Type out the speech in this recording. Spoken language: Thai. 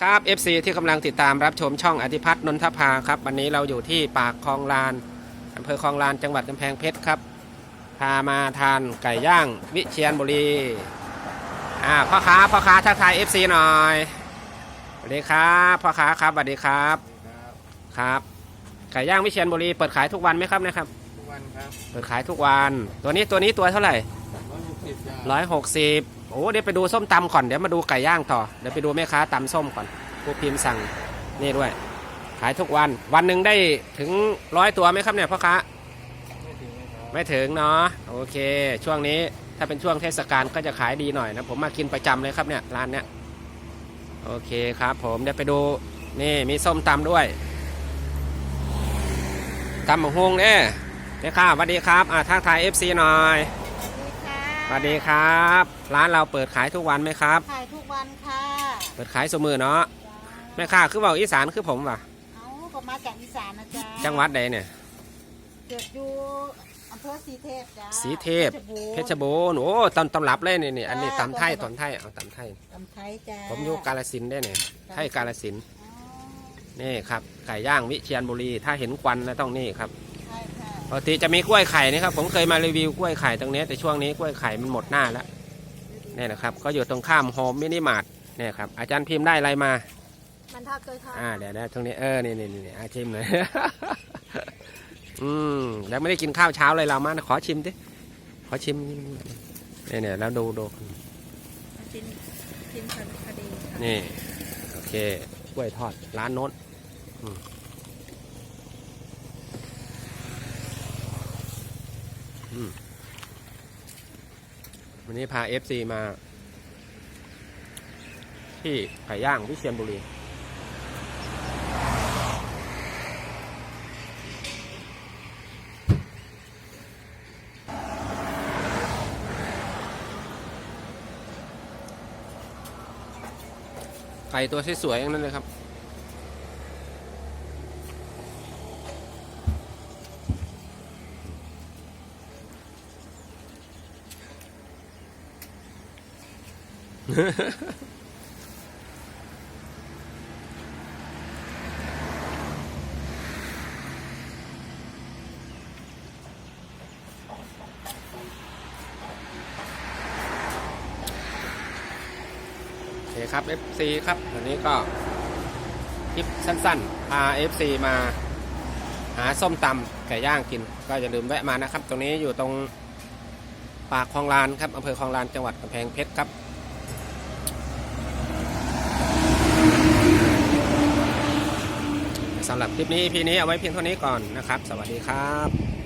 ครับ FC ที่กำลังติดตามรับชมช่องอธิพัฒน์นนทภาครับ วันนี้เราอยู่ที่ปากคลองลานอำเภอคลองลานจังหวัดกำแพงเพชรครับ พามาทานไก่ย่างวิเชียรบุรีอ่าพ่อค้าพ่อค้าทักทาย FC หน่อยสวัสดีครับพ่อค้าครับสวัสดีครับครับไก่ย่างวิเชียรบุรีเปิดขายทุกวันไหมครับเนะครับ ทุกวันครับ เปิดขายทุกวัน ตัวนี้ตัวนี้ตัวเท่าไหร่ร้อยหกสิบ โอ้เดี๋ยวไปดูส้มตำก่อนเดี๋ยวมาดูไก่ย่างต่อเดี๋ยวไปดูแม่ค้าตำส้มก่อนผู้พิมพ์สั่งนี่ด้วย ขายทุกวันวันหนึ่งได้ถึงร้อยตัวไหมครับเนี่ยพ่อค้าไม่ถึงนะครับไม่ถึงเนาะโอเค ช่วงนี้ถ้าเป็นช่วงเทศกาลก็จะขายดีหน่อยนะผมมากินประจำเลยครับเนี่ยร้านเนี้ยโอเคครับ ผมเดี๋ยวไปดูนี่มีส้มตำด้วยตำหมกฮงเนี่ยแม่ค้าสวัสดีครับอ่าทักทาย FC หน่อย วัสดีครับ ร้านเราเปิดขายทุกวันไหมครับ ขายทุกวันค่ะเปิดขายสมือเนาะแม่ค้าคือเบาอีสานคือผมว่ะเอาก็มาจากอีสานนะจ๊ะจังหวัดใดเนี่ยเกิดอยู่อำเภอสีเทพจ้าสีเทพ เพชรบูรณ์บูรณ์โอ้ตำตำรับเลยนี่นี่อันนี้ตำไทยตำไทยเอาตำไทยตำไทยจ้าผมอยู่กาลสินธุ์ได้เนี่ยไทยกาลสินธุ์อ๋อนี่ครับไก่ย่างวิเชียรบุรีถ้าเห็นควันนะต้องนี่ครับใช่ค่ะ ปกติจะมีกล้วยไข่นี่ครับ ผมเคยมารีวิวกล้วยไข่ตรงนี้แต่ช่วงนี้กล้วยไข่มันหมดหน้าแล้วนี่นะครับ ก็อยู่ตรงข้ามโฮมมินิมาร์ทเนี่ยครับ อาจารย์พิมพ์ได้อะไรมามันทอดเคยทอดอ่าเดี๋ยวนะตรงนี้เออนี่นี่นี่อาชิมหน่อยอืมแล้วไม่ได้กินข้าวเช้าเลยเรามานะขอชิมดิขอชิมนี่เนี่ยแล้วดูดูชิ้นชิ้นคดีค่ะนี่โอเคกล้วยทอดร้านโน้นอืมอืม วันนี้พาเอฟซีมา ที่ไก่ย่างวิเชียรบุรี ไก่ตัวสวยๆอย่างนั้นเลยครับ โอเคครับ FC ครับ วันนี้ก็คลิปสั้นๆ พา FC มาหาส้มตำไก่ย่างกิน ก็อย่าลืมแวะมานะครับ ตรงนี้อยู่ตรงปากคลองลานครับอำเภอคลองลานจังหวัดกำแพงเพชรครับสำหรับ คลิปนี้พีนี้เอาไว้เพียงเท่านี้ก่อนนะครับ สวัสดีครับ